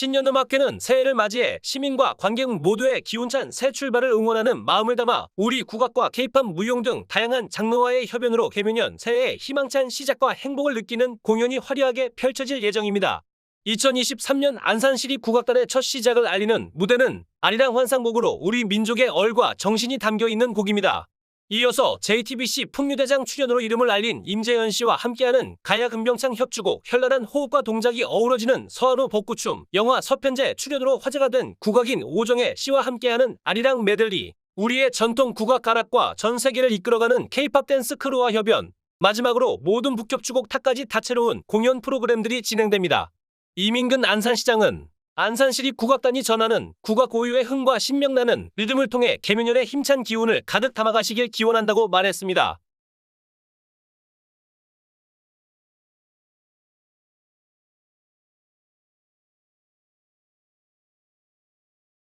신년음악회는 새해를 맞이해 시민과 관객 모두의 기운찬 새 출발을 응원하는 마음을 담아 우리 국악과 케이팝 무용 등 다양한 장르와의 협연으로 개묘년 새해의 희망찬 시작과 행복을 느끼는 공연이 화려하게 펼쳐질 예정입니다. 2023년 안산시립 국악단의 첫 시작을 알리는 무대는 아리랑 환상곡으로 우리 민족의 얼과 정신이 담겨 있는 곡입니다. 이어서 JTBC 풍류대장 출연으로 이름을 알린 임재현 씨와 함께하는 가야 금병창 협주곡 현란한 호흡과 동작이 어우러지는 서한우 복구춤 영화 서편제 출연으로 화제가 된 국악인 오정혜 씨와 함께하는 아리랑 메들리 우리의 전통 국악 가락과 전 세계를 이끌어가는 K-팝 댄스 크루와 협연 마지막으로 모든 북협주곡 탑까지 다채로운 공연 프로그램들이 진행됩니다. 이민근 안산시장은 안산시립 국악단이 전하는 국악 고유의 흥과 신명나는 리듬을 통해 개묘년의 힘찬 기운을 가득 담아가시길 기원한다고 말했습니다.